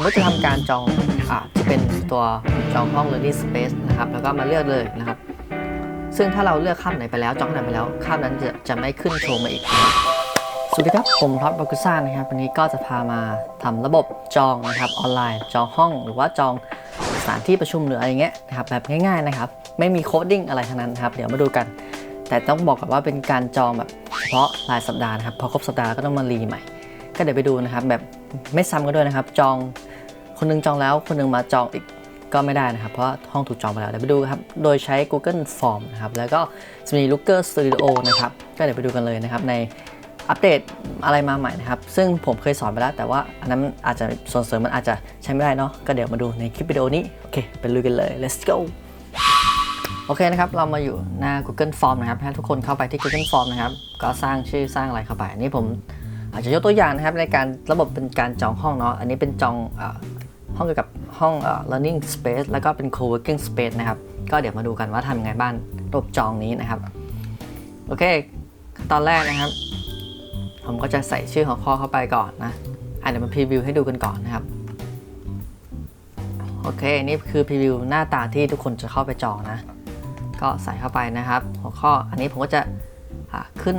มมติจะทำการจองอ่าจะเป็นตัวจองห้อง learning space นะครับ แล้วก็มาเลือกเลยนะครับ ซึ่งถ้าเราเลือกคาบไหนไปแล้วจองไหนไปแล้วคาบนั้นจะจะไม่ขึ้นโชว์มาอีกนะครับสวัสดีครับ ผมท็อปบากุซ่านะครับ วันนี้ก็จะพามาทำระบบจองนะครับออนไลน์ จองห้องหรือว่าจองสถานที่ประชุมหรืออะไรเงี้ยนะครับแบบง่ายๆนะครับ ไม่มีโคดดิ้งอะไรทั้งนั้นนะครับ เดี๋ยวมาดูกัน แต่ต้องบอกก่อนว่าเป็นการจองแบบเฉพาะรายสัปดาห์นะครับ พอครบสัปดาห์ก็ต้องมารีใหม่ ก็เดี๋ยวไปดูนะครับ แบบไม่ซ้ำกันด้วยนะครับ จอง คนหนึงจองแล้วคนหนึงมาจองอีกก็ไม่ได้นะครับ เพราะห้องถูกจองไปแล้วเดี๋ยวไปดูครับ โดยใช้ Google Form นะครับ แล้วก็จะมี Looker Studio นะครับ ก็เดี๋ยวไปดูกันเลยนะครับ ในอัปเดตอะไรมาใหม่นะครับ ซึ่งผมเคยสอนไปแล้ว แต่ว่าอันนั้นอาจจะส่วนเสริมมันอาจจะใช้ไม่ได้เนาะก็เดี๋ยวมาดูในคลิปวิดีโอนี้ โอเค ไปลุยกันเลย let's go โอเคนะครับ เรามาอยู่หน้า Google Form นะครับให้ทุกคนเข้าไปที่ Google Form นะครับ ก็สร้างชื่อสร้างอะไรเข้าไป อันนี้ผมอาจจะยกตัวอย่างนะครับในการระบบเป็นการจองห้องเนาะ อันนี้เป็นจองอ ห้องเกี่ยวกับห้องเอ่อ learning space แล้วก็เป็น co-working space นะครับ ก็เดี๋ยวมาดูกันว่าทำยังไงบ้างระบบจองนี้นะครับ โอเคตอนแรกนะครับ ผมก็จะใส่ชื่อหัวข้อเข้าไปก่อนนะอะเดี๋ยวมาพรีวิวให้ดูกันก่อนนะครับ โอเค นี่คือพรีวิวหน้าตาที่ทุกคนจะเข้าไปจองนะ ก็ใส่เข้าไปนะครับ หัวข้ออันนี้ผมก็จะขึ้น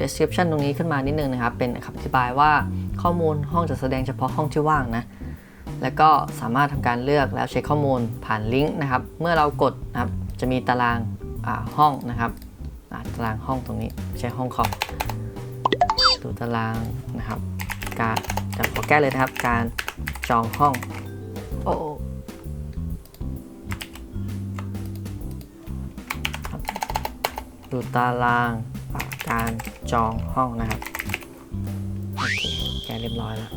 description ตรงนี้ขึ้นมานิดนึงนะครับ เป็นคำอธิบายว่าข้อมูลห้องจะแสดงเฉพาะห้องที่ว่างนะ แล้วก็สามารถทำการเลือกแล้วเช็คข้อมูลผ่านลิงก์นะครับ เมื่อเรากดนะครับจะมีตารางอ่าห้องนะครับอ่าตารางห้องตรงนี้ไม่ใช่ห้องคอมดูตารางนะครับ การจะขอแก้เลยนะครับ การจองห้องโอ้โอ้ครับดูตารางอ่าการจองห้องนะครับโอเคแก้เรียบร้อยแล้ว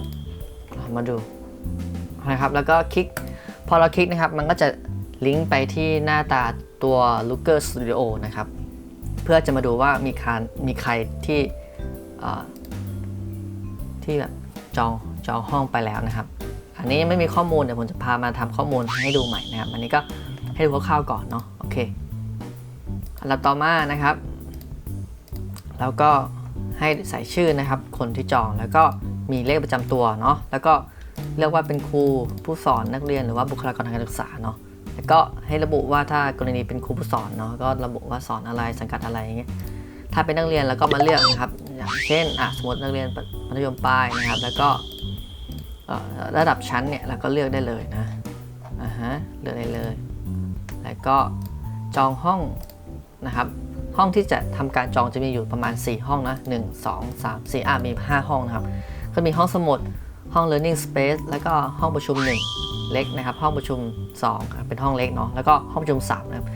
อะมาดู นะครับ แล้วก็คลิก พอเราคลิกนะครับ มันก็จะลิงก์ไปที่หน้าตาตัว Looker Studio นะครับ เพื่อจะมาดูว่ามีใครมีใครที่ที่แบบจองจองห้องไปแล้วนะครับ อันนี้ยังไม่มีข้อมูลเดี๋ยวผมจะพามาทำข้อมูลให้ดูใหม่นะครับ อันนี้ก็ให้ดูคร่าวๆก่อนเนาะโอเคอันดับต่อมานะครับ แล้วก็ให้ใส่ชื่อนะครับ คนที่จองแล้วก็มีเลขประจำตัวเนาะแล้วก็ เรียกว่าเป็นครูผู้สอนนักเรียนหรือว่าบุคลากรทางการศึกษาเนาะแล้วก็ให้ระบุว่าถ้ากรณีเป็นครูผู้สอนเนาะก็ระบุว่าสอนอะไรสังกัดอะไรอย่างเงี้ยถ้าเป็นนักเรียนแล้วก็มาเลือกนะครับ อย่างเช่นอะสมมตินักเรียนมัธยมปลายนะครับ แล้วก็ระดับชั้นเนี่ยเราก็เลือกได้เลยนะอ่าฮะเลือกได้เลย แล้วก็จองห้องนะครับห้องที่จะทำการจองจะมีอยู่ประมาณ 4 ห้องนะ 1 2 3 4อะมี 5 ห้องนะครับ ก็มีห้องสมุด ห้อง learning space แล้วก็ห้องประชุม 1 เล็กนะครับ ห้องประชุม 2 เป็นห้องเล็กเนาะแล้วก็ห้องประชุม3นะครับ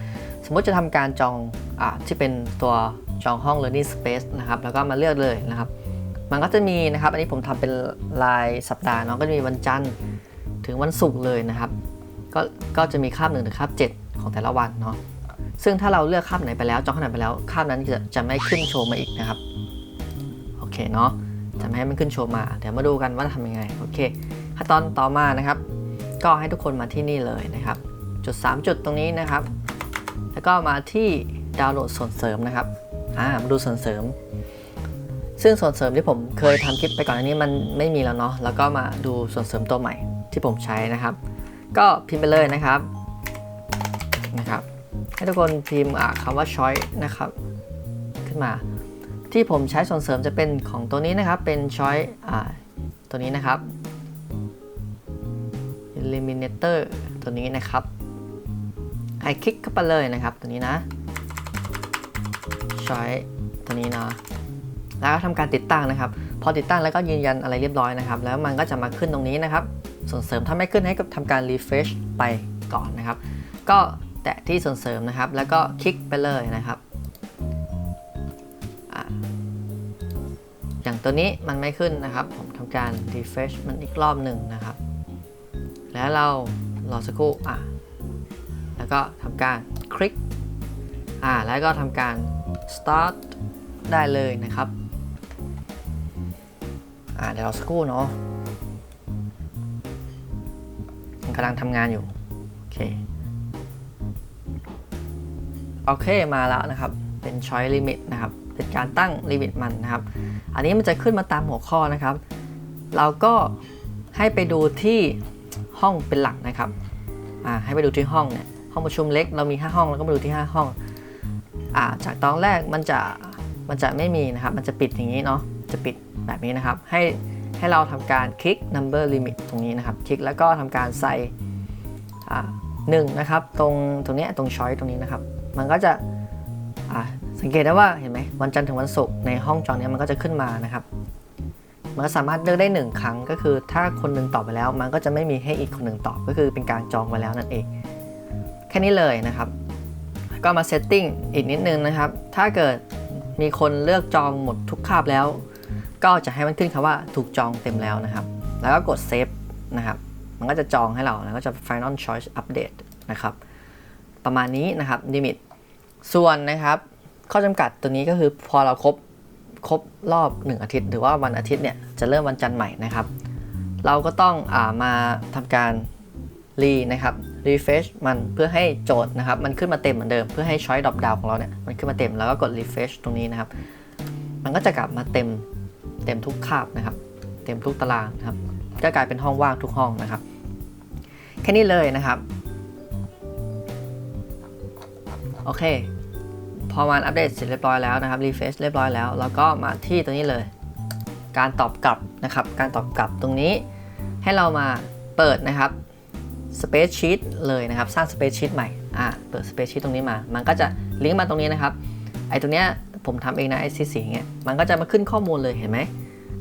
สมมติจะทำการจองอที่เป็นตัวจองห้อง learning space นะครับแล้วก็มาเลือกเลยนะครับ มันก็จะมีนะครับ อันนี้ผมทำเป็นรายสัปดาห์เนาะก็จะมีวันจันทร์ถึงวันศุกร์เลยนะครับ ก็ก็จะมีคาบ1ถึงคาบ7 ของแต่ละวันเนาะซึ่งถ้าเราเลือกคาบไหนไปแล้วจองคาบไหนไปแล้วคาบนั้นจะจะไม่ขึ้นโชว์มาอีกนะครับโอเคเนาะ จะไม่ให้มันขึ้นโชว์มา เดี๋ยวมาดูกันว่าทำยังไง โอเค ขั้นตอนต่อมานะครับ ก็ให้ทุกคนมาที่นี่เลยนะครับ จุด 3 จุดตรงนี้นะครับ แล้วก็มาที่ดาวน์โหลดส่วนเสริมนะครับ อ่า มาดูส่วนเสริม ซึ่งส่วนเสริมที่ผมเคยทำคลิปไปก่อนอันนี้มันไม่มีแล้วเนาะ แล้วก็มาดูส่วนเสริมตัวใหม่ที่ผมใช้นะครับ ก็พิมพ์ไปเลยนะครับ นะครับ ให้ทุกคนพิมพ์อ่าคำว่า choice นะครับ ขึ้นมา ที่ผมใช้ส่วนเสริมจะเป็นของตัวนี้นะครับ เป็น choice อ่าตัวนี้นะครับ eliminator ตัวนี้นะครับให้คลิกเข้าไปเลยนะครับ ตัวนี้นะ choice ตัวนี้เนาะแล้วก็ทำการติดตั้งนะครับ พอติดตั้งแล้วก็ยืนยันอะไรเรียบร้อยนะครับ แล้วมันก็จะมาขึ้นตรงนี้นะครับ ส่วนเสริมถ้าไม่ขึ้นให้ก็ทำการ refresh ไปก่อนนะครับ ก็แตะที่ส่วนเสริมนะครับ แล้วก็คลิกไปเลยนะครับ อย่างตัวนี้มันไม่ขึ้นนะครับ ผมทำการ refresh มันอีกรอบหนึ่งนะครับ แล้วเรารอสักครู่อะแล้วก็ทำการคลิกอ่าแล้วก็ทำการ start ได้เลยนะครับอ่าเดี๋ยวรอสักครู่เนาะมันกำลังทำงานอยู่ โอเค โอเคมาแล้วนะครับ เป็น choice limit นะครับ เป็นการตั้งลิมิตมันนะครับ อันนี้มันจะขึ้นมาตามหัวข้อนะครับ เราก็ให้ไปดูที่ห้องเป็นหลักนะครับให้ไปดูที่ห้องเนี่ยห้องประชุมเล็กเรามี 5 ห้องแล้วก็มาดูที่ 5 ห้องอาจากตอนแรกมันจะมันจะไม่มีนะครับ มันจะปิดอย่างนี้เนาะจะปิดแบบนี้นะครับ ให้ให้เราทำการคลิก number limit ตรงนี้นะครับ คลิกแล้วก็ทำการใส่หนึ่งนะครับ ตรงตรงนี้ตรงช้อยตรงนี้นะครับ มันก็จะ สังเกตได้ว่าเห็นไหมวันจันทร์ถึงวันศุกร์ในห้องจองเนี้ยมันก็จะขึ้นมานะครับมันสามารถเลือกได้ 1 ครั้งก็คือถ้าคนหนึ่งตอบไปแล้ว มันก็จะไม่มีให้อีกคนหนึ่งตอบก็คือเป็นการจองไปแล้วนั่นเอง แค่นี้เลยนะครับ ก็มาเซตติ้งอีกนิดนึงนะครับ ถ้าเกิดมีคนเลือกจองหมดทุกคาบแล้ว ก็จะให้มันขึ้นคำว่าถูกจองเต็มแล้วนะครับ แล้วก็กดเซฟนะครับ มันก็จะจองให้เราแล้วก็จะ final choice update นะครับ ประมาณนี้นะครับ limit ส่วนนะครับ ข้อจำกัดตัวนี้ก็คือพอเราครบครบรอบ 1 อาทิตย์ หรือว่าวันอาทิตย์เนี่ยจะเริ่มวันจันทร์ใหม่นะครับ เราก็ต้องอามาทำการรีนะครับ refresh มันเพื่อให้โจทย์นะครับ มันขึ้นมาเต็มเหมือนเดิมเพื่อให้ช้อยดรอปดาวของเราเนี่ยมันขึ้นมาเต็มแล้วก็กด refresh ตรงนี้นะครับ มันก็จะกลับมาเต็มเต็มทุกคาบนะครับ เต็มทุกตารางนะครับก็กลายเป็นห้องว่างทุกห้องนะครับ แค่นี้เลยนะครับ โอเค พอมันอัปเดตเสร็จเรียบร้อยแล้วนะครับ refresh เรียบร้อยแล้วแล้วก็มาที่ตรงนี้เลย การตอบกลับนะครับ การตอบกลับตรงนี้ ให้เรามาเปิดนะครับ space sheet เลยนะครับ สร้าง space sheet ใหม่อ่าเปิด space sheet ตรงนี้มา มันก็จะลิงก์มาตรงนี้นะครับไอ้ตรงเนี้ยผมทำเองนะไอ้สีสีเงี้ยมันก็จะมาขึ้นข้อมูลเลยเห็นไหม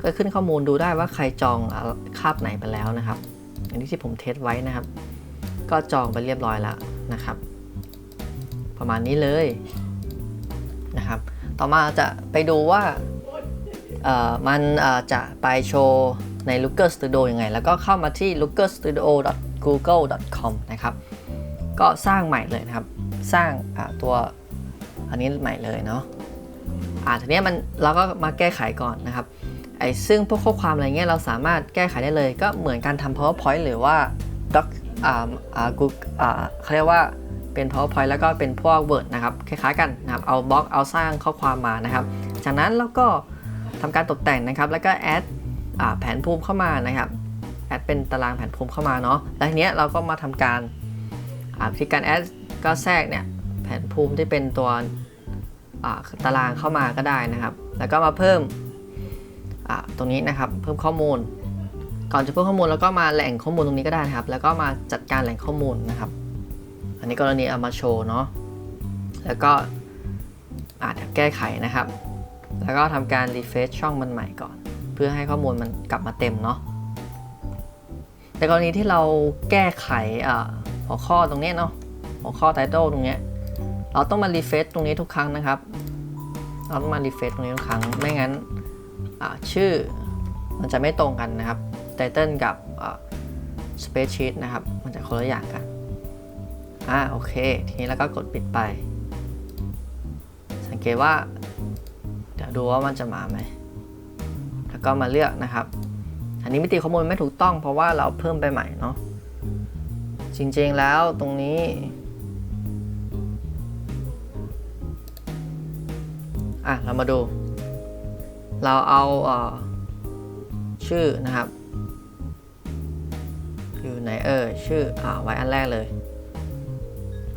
ก็ขึ้นข้อมูลดูได้ว่าใครจองคาบไหนไปแล้วนะครับอันนี้ที่ผมเทสไว้นะครับ ก็จองไปเรียบร้อยแล้วนะครับ ประมาณนี้เลย นะครับ ต่อมาจะไปดูว่ามันจะไปโชว์ใน Looker Studio ยังไง แล้วก็เข้ามาที่ lookerstudio.google.com นะครับ ก็สร้างใหม่เลยนะครับ สร้างตัวอันนี้ใหม่เลยเนาะอ่าทีนี้มันเราก็มาแก้ไขก่อนนะครับไอ้ซึ่งพวกข้อความอะไรเงี้ยเราสามารถแก้ไขได้เลย ก็เหมือนการทำ powerpoint หรือว่า doc อ่าอ่า Google อ่าเขาเรียกว่า เป็น powerpoint แล้วก็เป็นพวก word นะครับ คล้ายๆกันนะครับ เอาบล็อก เอาสร้างข้อความมานะครับ จากนั้นเราก็ทำการตกแต่งนะครับ แล้วก็ add อ่าแผนภูมิเข้ามานะครับ แอดเป็นตารางแผนภูมิเข้ามาเนาะ แล้วทีเนี้ยเราก็มาทำการอ่าวิธีการแอดก็แทรกเนี่ยแผนภูมิที่เป็นตัวตารางเข้ามาก็ได้นะครับ แล้วก็มาเพิ่มตรงนี้นะครับ เพิ่มข้อมูล ก่อนจะเพิ่มข้อมูลแล้วก็มาแหล่งข้อมูลตรงนี้ก็ได้นะครับ แล้วก็มาจัดการแหล่งข้อมูลนะครับ อันนี้กรณีเอามาโชว์เนาะแล้วก็อาจจะแก้ไขนะครับ แล้วก็ทำการ refresh ช่องมันใหม่ก่อน เพื่อให้ข้อมูลมันกลับมาเต็มเนาะแต่กรณีที่เราแก้ไขหัวข้อตรงนี้เนาะหัวข้อ title ตรงเนี้ยเราต้องมา refresh ตรงนี้ทุกครั้งนะครับ เราต้องมา refresh ตรงนี้ทุกครั้ง ไม่งั้นชื่อมันจะไม่ตรงกันนะครับ title กับอ่า space sheet นะครับ มันจะคนละอย่างกัน อ่าโอเค ทีนี้แล้วก็กดปิดไป สังเกตว่า เดี๋ยวดูว่ามันจะมาไหม แล้วก็มาเลือกนะครับ อันนี้มิติข้อมูลไม่ถูกต้องเพราะว่าเราเพิ่มไปใหม่เนาะ จริงๆแล้วตรงนี้ อะเรามาดู เราเอาเออชื่อนะครับ อยู่ไหนเออชื่ออ่าไว้อันแรกเลย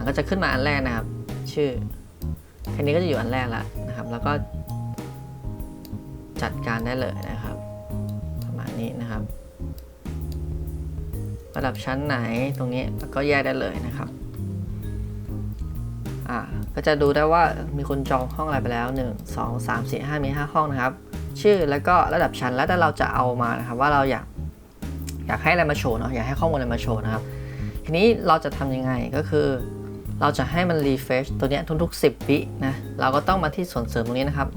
มันก็จะขึ้นมาอันแรกนะครับ ชื่อแค่นี้ก็จะอยู่อันแรกแล้วนะครับ แล้วก็จัดการได้เลยนะครับ ประมาณนี้นะครับระดับชั้นไหนตรงนี้แล้วก็แยกได้เลยนะครับอ่าก็จะดูได้ว่ามีคนจองห้องอะไรไปแล้ว 1 2 3 4 5 มี 5 ห้องนะครับ ชื่อแล้วก็ระดับชั้นแล้วแต่เราจะเอามานะครับ ว่าเราอยากอยากให้อะไรมาโชว์เนาะอยากให้ข้อมูลอะไรมาโชว์นะครับ ทีนี้เราจะทำยังไงก็คือ เราจะให้มัน refresh ตัวนี้ทุกๆ 10 วินะ เราก็ต้องมาที่ส่วนเสริมตรงนี้นะครับ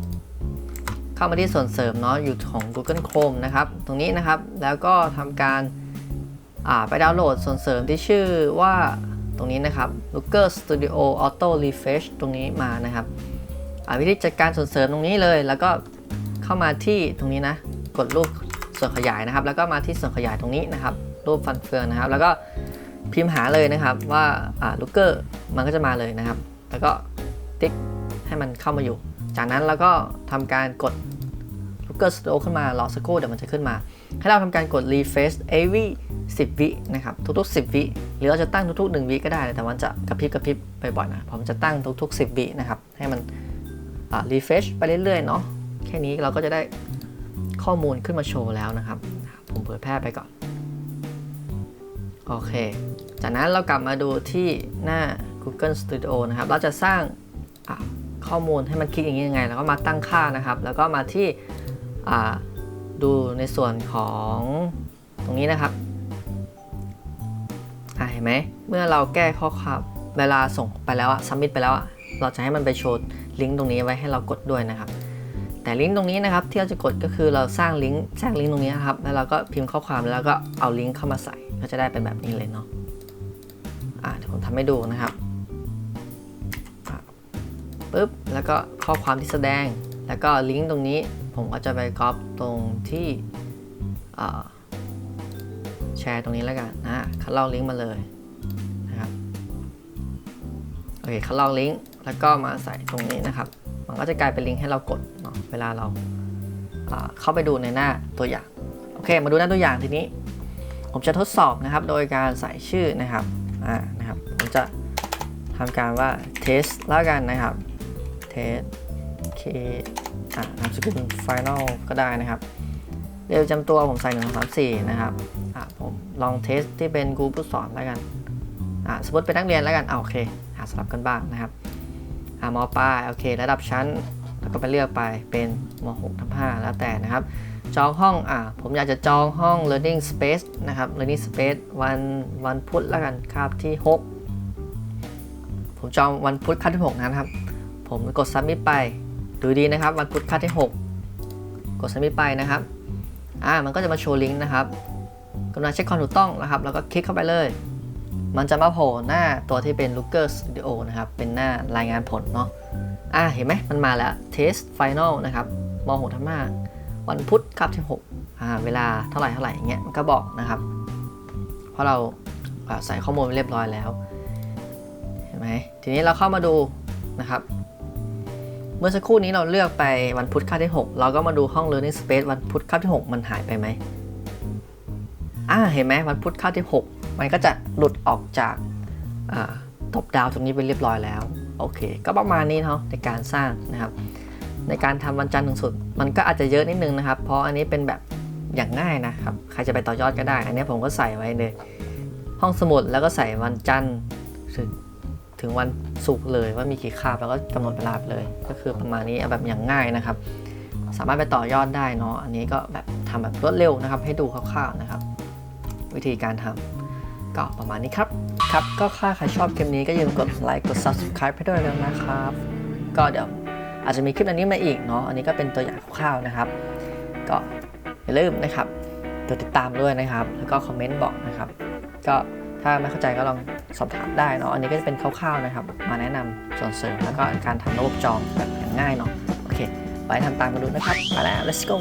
เข้ามาที่ส่วนเสริมเนาะอยู่ของ Google Chrome นะครับ ตรงนี้นะครับ แล้วก็ทำการาไปดาวน์โหลดส่วนเสริมที่ชื่อว่าตรงนี้นะครับ Looker Studio Auto Refresh ตรงนี้มานะครับวิธีจัดการส่วนเสริมตรงนี้เลย แล้วก็เข้ามาที่ตรงนี้นะ กดรูปส่วนขยายนะครับ แล้วก็มาที่ส่วนขยายตรงนี้นะครับ รูปฟันเฟืองนะครับ แล้วก็ พิมพ์หาเลยนะครับว่าลูกเกอร์มันก็จะมาเลยนะครับ แล้วก็ติ๊กให้มันเข้ามาอยู่ จากนั้นเราก็ทำการกดลูกเกอร์สโตขึ้นมารอสักครู่เดี๋ยวมันจะขึ้นมา ให้เราทำการกด refresh every 10 วินะครับทุกๆ 10 วิหรือเราจะตั้งทุกๆ 1 วิก็ได้ แต่มันจะกระพริบกระพริบบ่อยๆนะผมจะตั้งทุกๆ 10 วินะครับให้มันอ่า refresh ไปเรื่อยๆเนาะแค่นี้เราก็จะได้ข้อมูลขึ้นมาโชว์แล้วนะครับ ผมเผยแพร่ไปก่อน โอเค จากนั้นเรากลับมาดูที่หน้า Google Studio นะครับ เราจะสร้างข้อมูลให้มันคลิกอย่างนี้ยังไง แล้วก็มาตั้งค่านะครับ แล้วก็มาที่ดูในส่วนของตรงนี้นะครับเห็นไหม เมื่อเราแก้ข้อความเวลาส่งไปแล้วอะซัมมิตไปแล้วอะเราจะให้มันไปโชว์ลิงก์ตรงนี้ไว้ให้เรากดด้วยนะครับ แต่ลิงก์ตรงนี้นะครับที่เราจะกดก็คือเราสร้างลิงก์แทรกลิงก์ตรงนี้นะครับ แล้วเราก็พิมพ์ข้อความแล้วก็เอาลิงก์เข้ามาใส่ ก็จะได้เป็นแบบนี้เลยเนาะอ่าเดี๋ยวผมทำให้ดูนะครับปึ๊บแล้วก็ข้อความที่แสดง แล้วก็ลิงก์ตรงนี้ผมก็จะไปก๊อปตรงที่แชร์ตรงนี้แล้วกันนะคัดลอกลิงก์มาเลยนะครับโอเคคัดลอกลิงก์แล้วก็มาใส่ตรงนี้นะครับ มันก็จะกลายเป็นลิงก์ให้เรากดเนาะเวลาเราเข้าไปดูในหน้าตัวอย่าง โอเค มาดูหน้าตัวอย่างทีนี้ ผมจะทดสอบนะครับโดยการใส่ชื่อนะครับอ่านะครับ ผมจะทำการว่า test แล้วกันนะครับ test k อ่านามสกุล final ก็ได้นะครับเรียกจำตัวผมใส่1 2 3 4นะครับอ่าผมลองเทสที่เป็นครูผู้สอนแล้วกันอ่าสมมติเป็นนักเรียนแล้วกันอ่าโอเคหาสลับกันบ้างนะครับอ่ามปลายโอเค ระดับชั้น แล้วก็ไปเลือกไปเป็นม6ทับ5แล้วแต่นะครับ จองห้องอ่าผมอยากจะจองห้อง learning space นะครับ learning space วันวันพุธแล้วกันคาบที่ 6 ผมจองวันพุธคาบที่ 6 นะครับ ผมกด submit ไป ดูดีนะครับ วันพุธคาบที่ 6 กด submit ไปนะครับอ่ามันก็จะมาโชว์ลิงก์นะครับกรุณาเช็คความถูกต้องนะครับ แล้วก็คลิกเข้าไปเลย มันจะมาโผล่หน้าตัวที่เป็น Looker Studio นะครับ เป็นหน้ารายงานผลเนาะอ่าเห็นไหมมันมาแล้ว test final นะครับม 6 ทับ5 วันพุธคาบที่6อ่าเวลาเท่าไหร่เท่าไหร่อย่างเงี้ยมันก็บอกนะครับ เพราะเราใส่ข้อมูลไว้เรียบร้อยแล้วเห็นไหมทีนี้เราเข้ามาดูนะครับ เมื่อสักครู่นี้เราเลือกไปวันพุธคาที่ 6 เราก็มาดูห้อง learning space วันพุธคาที่ 6 มันหายไปไหมอ่าเห็นไหมวันพุธคาที่ 6 มันก็จะหลุดออกจากตบดาวตรงนี้ไปเรียบร้อยแล้ว โอเค ก็ประมาณนี้เนาะในการสร้างนะครับ ในการทำวันจันทร์ถึงศุกร์มันก็อาจจะเยอะนิดนึงนะครับ เพราะอันนี้เป็นแบบอย่างง่ายนะครับ ใครจะไปต่อยอดก็ได้ อันนี้ผมก็ใส่ไว้ในห้องสมุดแล้วก็ใส่วันจันทร์ถึงถึงวันศุกร์เลยว่ามีกี่คาบแล้วก็กำหนดเวลาเลย ก็คือประมาณนี้แบบอย่างง่ายนะครับ สามารถไปต่อยอดได้เนาะอันนี้ก็แบบทำแบบรวดเร็วนะครับ ให้ดูคร่าวๆนะครับ วิธีการทำก็ประมาณนี้ครับ ครับ ก็ถ้าใครชอบคลิปนี้ก็อย่าลืมกดไลค์กด subscribe ให้ด้วยเลยนะครับ ก็เดี๋ยว อาจจะมีคลิปอันนี้มาอีกเนาะอันนี้ก็เป็นตัวอย่างคร่าวๆนะครับ ก็อย่าลืมนะครับกดติดตามด้วยนะครับ แล้วก็คอมเมนต์บอกนะครับ ก็ถ้าไม่เข้าใจก็ลองสอบถามได้เนาะอันนี้ก็จะเป็นคร่าวๆนะครับ มาแนะนำส่วนเสริมแล้วก็การทำระบบจองแบบง่ายเนาะโอเค ไปทำตามกันดูนะครับ ไปแล้ว let's go